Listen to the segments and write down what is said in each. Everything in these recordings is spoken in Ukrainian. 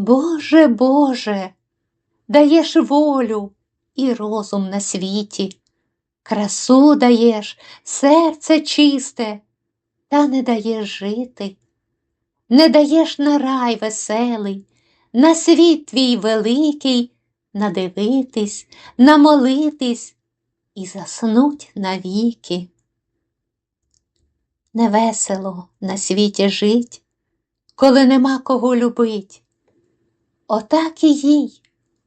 Боже, Боже, даєш волю і розум на світі, красу даєш, серце чисте, та не даєш жити, не даєш на рай веселий, на світ твій великий, надивитись, намолитись і заснуть навіки. Невесело на світі жить, коли нема кого любить. Отак і їй,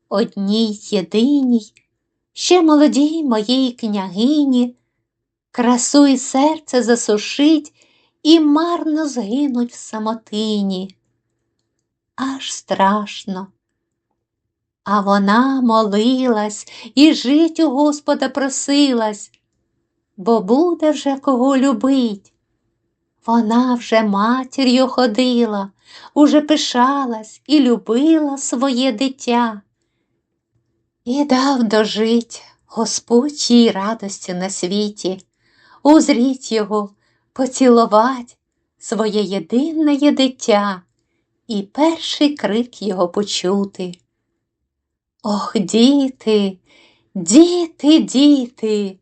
одній єдиній, ще молодій моїй княгині, красу і серце засушить і марно згинуть в самотині. Аж страшно. А вона молилась і жить у Господа просилась, бо буде вже кого любить. Вона вже матір'ю ходила, уже пишалась і любила своє дитя. І дав дожить Господь їй радості на світі, узріть його, поціловать своє єдине дитя і перший крик його почути. Ох, діти, діти, діти,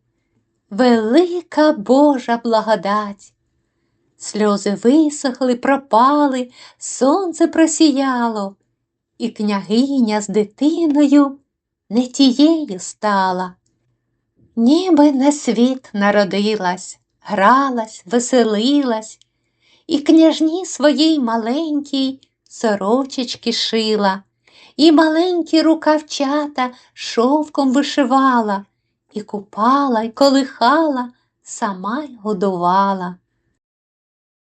велика Божа благодать. Сльози висохли, пропали, сонце просіяло, і княгиня з дитиною не тією стала. Ніби на світ народилась, гралась, веселилась, і княжні своїй маленькій сорочечки шила, і маленькі рукавчата шовком вишивала, і купала, і колихала, сама й годувала.